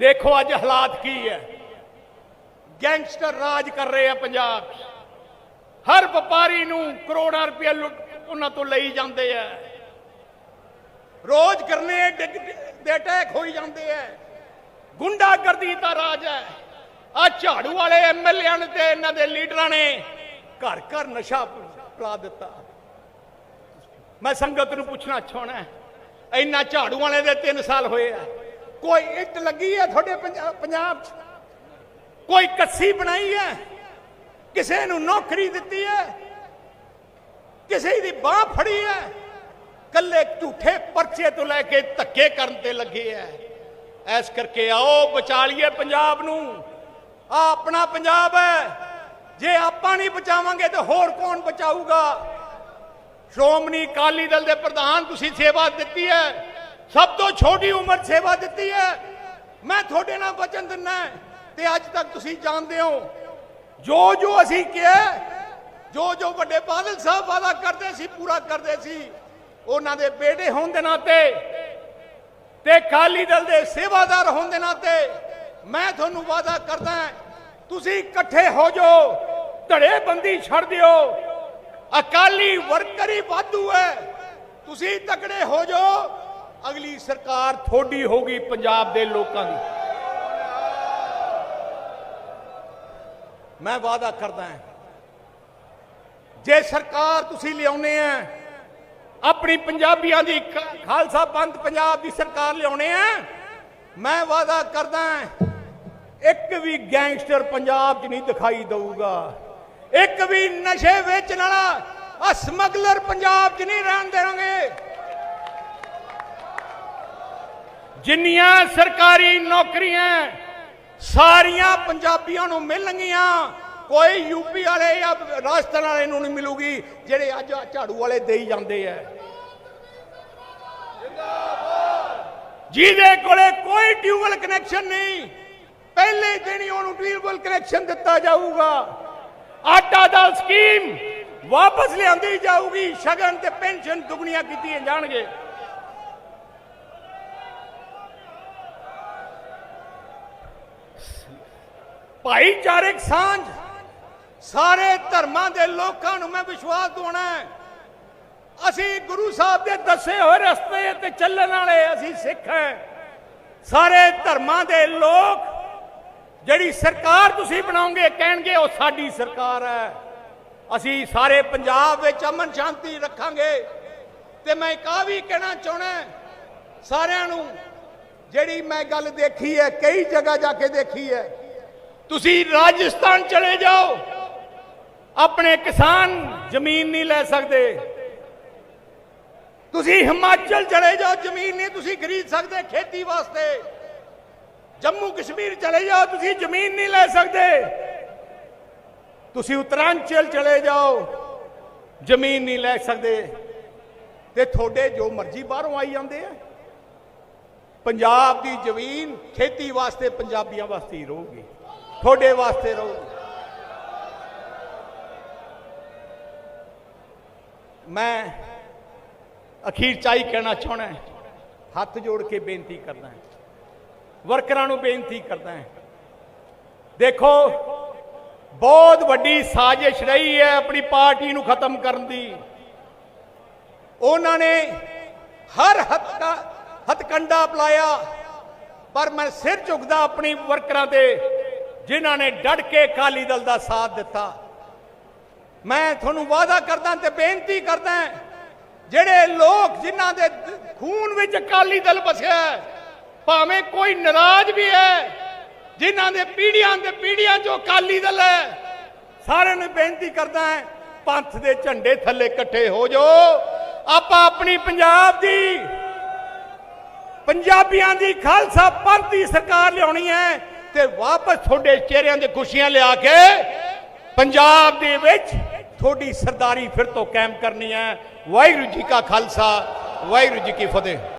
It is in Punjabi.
ਦੇਖੋ ਅੱਜ ਹਾਲਾਤ ਕੀ ਹੈ। ਗੈਂਗਸਟਰ ਰਾਜ ਕਰ ਰਹੇ ਆ ਪੰਜਾਬ। ਹਰ ਵਪਾਰੀ ਨੂੰ ਕਰੋੜਾਂ ਰੁਪਏ ਲੁੱਟ ਉਹਨਾਂ ਤੋਂ ਲਈ ਜਾਂਦੇ ਆ। ਰੋਜ਼ ਕਰਨੇ ਦੇ ਅਟੈਕ ਹੋਈ ਜਾਂਦੇ ਆ। ਗੁੰਡਾਗਰਦੀ ਦਾ ਰਾਜ ਹੈ। ਆ ਝਾੜੂ ਵਾਲੇ ਐਮਐਲਏ ਨੇ ਤੇ ਇਹਨਾਂ ਦੇ ਲੀਡਰਾਂ ਨੇ ਘਰ ਘਰ ਨਸ਼ਾ ਪਲਾ ਦਿੱਤਾ। ਮੈਂ ਸੰਗਤ ਨੂੰ ਪੁੱਛਣਾ ਚਾਹਣਾ ਇੰਨਾ ਝਾੜੂ ਵਾਲੇ ਦੇ 3 ਸਾਲ ਹੋਏ ਆ। ਕੋਈ ਇੱਟ ਲੱਗੀ ਹੈ ਤੁਹਾਡੇ ਪੰਜਾਬ 'ਚ? ਕੋਈ ਕੱਸੀ ਬਣਾਈ ਹੈ? ਕਿਸੇ ਨੂੰ ਨੌਕਰੀ ਦਿੱਤੀ ਹੈ? ਕਿਸੇ ਦੀ ਬਾਹ ਫੜੀ ਹੈ? ਕੱਲੇ ਝੂਠੇ ਪਰਚੇ ਤੋਂ ਲੈ ਕੇ ਧੱਕੇ ਕਰਨ ਤੇ ਲੱਗੇ ਐ ਐਸ ਕਰਕੇ ਆਓ ਬਚਾਲੀਏ ਪੰਜਾਬ ਨੂੰ। ਆ ਆਪਣਾ ਪੰਜਾਬ ਹੈ। ਜੇ ਆਪਾਂ ਨਹੀਂ ਬਚਾਵਾਂਗੇ ਤਾਂ ਹੋਰ ਕੌਣ ਬਚਾਊਗਾ? ਸ਼੍ਰੋਮਣੀ ਅਕਾਲੀ ਦਲ ਦੇ ਪ੍ਰਧਾਨ ਤੁਸੀਂ ਸੇਵਾ ਦਿੱਤੀ ਹੈ। ਸਭ ਤੋਂ ਛੋਟੀ ਉਮਰ ਸੇਵਾ ਦਿੱਤੀ ਹੈ। ਮੈਂ ਤੁਹਾਡੇ ਨਾਲ ਵਚਨ ਦਿੰਦਾ ਤੇ ਅੱਜ ਤੱਕ ਤੁਸੀਂ ਜਾਣਦੇ ਹੋ। ਜੋ ਜੋ ਅਸੀਂ ਕਿਹਾ, ਜੋ ਜੋ ਵੱਡੇ ਬਾਦਲ ਸਾਹਿਬ ਵਾਦਾ ਕਰਦੇ ਸੀ, ਪੂਰਾ ਕਰਦੇ ਸੀ, ਉਹਨਾਂ ਦੇ ਬੇਟੇ ਹੋਣ ਦੇ ਨਾਤੇ ਤੇ ਅਕਾਲੀ ਦਲ ਦੇ ਸੇਵਾਦਾਰ ਹੋਣ ਦੇ ਨਾਤੇ ਮੈਂ ਤੁਹਾਨੂੰ ਵਾਦਾ ਕਰਦਾ ਤੁਸੀਂ ਇਕੱਠੇ ਹੋ ਜਾਓ, ਧੜੇਬੰਦੀ ਛੱਡ ਦਿਓ। ਅਕਾਲੀ ਵਰਕਰ ਹੀ ਵਾਧੂ ਹੈ। ਤੁਸੀਂ ਤਕੜੇ ਹੋ ਜਾਓ ਅਗਲੀ ਸਰਕਾਰ ਥੋੜੀ ਹੋਗੀ ਪੰਜਾਬ ਦੇ ਲੋਕਾਂ ਦੀ। ਮੈਂ ਵਾਅਦਾ ਕਰਦਾ ਹਾਂ, ਜੇ ਸਰਕਾਰ ਤੁਸੀਂ ਲਿਆਉਨੇ ਆ, ਆਪਣੀ ਪੰਜਾਬੀਆਂ ਦੀ ਖਾਲਸਾ ਪੰਥ ਪੰਜਾਬ ਦੀ ਸਰਕਾਰ ਲਿਆਉਣੇ ਆ, ਮੈਂ ਵਾਅਦਾ ਕਰਦਾ ਇੱਕ ਵੀ ਗੈਂਗਸਟਰ ਪੰਜਾਬ 'ਚ ਨਹੀਂ ਦਿਖਾਈ ਦਊਗਾ। ਇੱਕ ਵੀ ਨਸ਼ੇ ਵੇਚਣ ਵਾਲਾ ਆ ਸਮਗਲਰ ਪੰਜਾਬ 'ਚ ਨਹੀਂ ਰਹਿਣ ਦੇਵਾਂਗੇ ਜਿੰਨੀਆਂ ਸਰਕਾਰੀ ਨੌਕਰੀਆਂ ਸਾਰੀਆਂ ਪੰਜਾਬੀਆਂ ਨੂੰ ਮਿਲਣਗੀਆਂ ਕੋਈ ਯੂਪੀ ਵਾਲੇ ਜਾਂ ਰਾਜਸਥਾਨ ਵਾਲੇ ਨੂੰ ਨਹੀਂ ਮਿਲੂਗੀ, ਜਿਹੜੇ ਅੱਜ ਝਾੜੂ ਵਾਲੇ ਦੇਈ ਜਾਂਦੇ ਆ। ਜਿਹਦੇ ਕੋਲੇ ਕੋਈ ਟਿਊਬਲ ਕਨੈਕਸ਼ਨ ਨਹੀਂ, ਪਹਿਲੇ ਦਿਨ ਹੀ ਉਹਨੂੰ ਟਿਊਬਲ ਕਨੈਕਸ਼ਨ ਦਿੱਤਾ ਜਾਊਗਾ। ਆਟਾ ਦਾਲ ਸਕੀਮ ਵਾਪਸ ਲਿਆਂਦੀ ਜਾਊਗੀ, ਸ਼ਗਨ ਤੇ ਪੈਨਸ਼ਨ ਦੁਗਣੀਆਂ ਕੀਤੀਆਂ ਜਾਣਗੇ। ਭਾਈਚਾਰਕ ਸਾਂਝ। ਸਾਰੇ ਧਰਮਾਂ ਦੇ ਲੋਕਾਂ ਨੂੰ ਮੈਂ ਵਿਸ਼ਵਾਸ ਦਿਵਾਉਣਾ ਹੈ। ਅਸੀਂ ਗੁਰੂ ਸਾਹਿਬ ਦੇ ਦੱਸੇ ਹੋਏ ਰਸਤੇ ਤੇ ਚੱਲਣ ਵਾਲੇ ਅਸੀਂ ਸਿੱਖ ਹਾਂ। ਸਾਰੇ ਧਰਮਾਂ ਦੇ ਲੋਕ ਜਿਹੜੀ ਸਰਕਾਰ ਤੁਸੀਂ ਬਣਾਓਗੇ ਕਹਿਣਗੇ ਉਹ ਸਾਡੀ ਸਰਕਾਰ ਹੈ। ਅਸੀਂ ਸਾਰੇ ਪੰਜਾਬ ਵਿੱਚ ਅਮਨ ਸ਼ਾਂਤੀ ਰੱਖਾਂਗੇ। ਤੇ ਮੈਂ ਇੱਕ ਵੀ ਕਹਿਣਾ ਚਾਹਣਾ ਸਾਰਿਆਂ ਨੂੰ ਜਿਹੜੀ ਮੈਂ ਗੱਲ ਦੇਖੀ ਹੈ, ਕਈ ਜਗ੍ਹਾ ਜਾ ਕੇ ਦੇਖੀ ਹੈ ਤੁਸੀਂ ਰਾਜਸਥਾਨ ਚਲੇ ਜਾਓ। ਆਪਣੇ ਕਿਸਾਨ ਜ਼ਮੀਨ ਨਹੀਂ ਲੈ ਸਕਦੇ। ਤੁਸੀਂ ਹਿਮਾਚਲ ਚਲੇ ਜਾਓ, ਜ਼ਮੀਨ ਨਹੀਂ ਤੁਸੀਂ ਖਰੀਦ ਸਕਦੇ ਖੇਤੀ ਵਾਸਤੇ। ਜੰਮੂ ਕਸ਼ਮੀਰ ਚਲੇ ਜਾਓ, ਤੁਸੀਂ ਜ਼ਮੀਨ ਨਹੀਂ ਲੈ ਸਕਦੇ। ਤੁਸੀਂ ਉੱਤਰਾਂਚਲ ਚਲੇ ਜਾਓ, ਜ਼ਮੀਨ ਨਹੀਂ ਲੈ ਸਕਦੇ। ਤੇ ਤੁਹਾਡੇ ਜੋ ਮਰਜ਼ੀ ਬਾਹਰੋਂ ਆਈ ਜਾਂਦੇ ਆ। ਪੰਜਾਬ ਦੀ ਜ਼ਮੀਨ ਖੇਤੀ ਵਾਸਤੇ ਪੰਜਾਬੀਆਂ ਵਾਸਤੇ ਹੀ ਰਹੂਗੀ। ਤੁਹਾਡੇ ਵਾਸਤੇ ਰਹੂਗੀ ਮੈਂ ਅਖੀਰ ਚਾਈ ਕਹਿਣਾ ਚਾਹਣਾ ਹੱਥ ਜੋੜ ਕੇ ਬੇਨਤੀ ਕਰਦਾ ਹਾਂ। ਵਰਕਰਾਂ ਨੂੰ ਬੇਨਤੀ ਕਰਦਾ ਹਾਂ। ਦੇਖੋ, ਬਹੁਤ ਵੱਡੀ ਸਾਜ਼ਿਸ਼ ਰਹੀ ਹੈ ਆਪਣੀ ਪਾਰਟੀ ਨੂੰ ਖਤਮ ਕਰਨ ਦੀ। ਉਹਨਾਂ ਨੇ ਹਰ ਹੱਥਾ ਹਥਕੰਡਾ ਅਪਲਾਇਆ ਪਰ ਮੈਂ ਸਿਰ ਝੁਕਦਾ ਆਪਣੀ ਵਰਕਰਾਂ ਤੇ ਜਿਨ੍ਹਾਂ ਨੇ ਡਟ ਕੇ ਅਕਾਲੀ ਦਲ ਦਾ ਸਾਥ ਦਿੱਤਾ। ਮੈਂ ਤੁਹਾਨੂੰ ਵਾਅਦਾ ਕਰਦਾ ਤੇ ਬੇਨਤੀ ਕਰਦਾ ਜਿਹੜੇ ਲੋਕ ਜਿਨ੍ਹਾਂ ਦੇ ਖੂਨ ਵਿੱਚ ਅਕਾਲੀ ਦਲ ਵਸਿਆ ਭਾਵੇਂ ਕੋਈ ਨਾਰਾਜ਼ ਵੀ ਹੈ, ਜਿਨ੍ਹਾਂ ਦੇ ਪੀੜੀਆਂ ਦੇ ਪੀੜੀਆਂ ਚੋਂ ਅਕਾਲੀ ਦਲ ਹੈ, ਸਾਰਿਆਂ ਨੂੰ ਬੇਨਤੀ ਕਰਦਾ ਹੈ, ਪੰਥ ਦੇ ਝੰਡੇ ਥੱਲੇ ਇਕੱਠੇ ਹੋ ਜਾਓ। ਆਪਾਂ ਆਪਣੀ ਪੰਜਾਬ ਦੀ, ਪੰਜਾਬੀਆਂ ਦੀ ਖਾਲਸਾ ਪੰਥ ਦੀ ਸਰਕਾਰ ਲਿਆਉਣੀ ਹੈ। ਤੇ ਵਾਪਸ ਤੁਹਾਡੇ ਚਿਹਰਿਆਂ ਦੇ ਖੁਸ਼ੀਆਂ ਲਿਆ ਕੇ ਪੰਜਾਬ ਦੇ ਵਿੱਚ ਤੁਹਾਡੀ ਸਰਦਾਰੀ ਫਿਰ ਤੋਂ ਕਾਇਮ ਕਰਨੀ ਹੈ। ਵਾਹਿਗੁਰੂ ਜੀ ਕਾ ਖਾਲਸਾ, ਵਾਹਿਗੁਰੂ ਜੀ ਕੀ ਫਤਿਹ।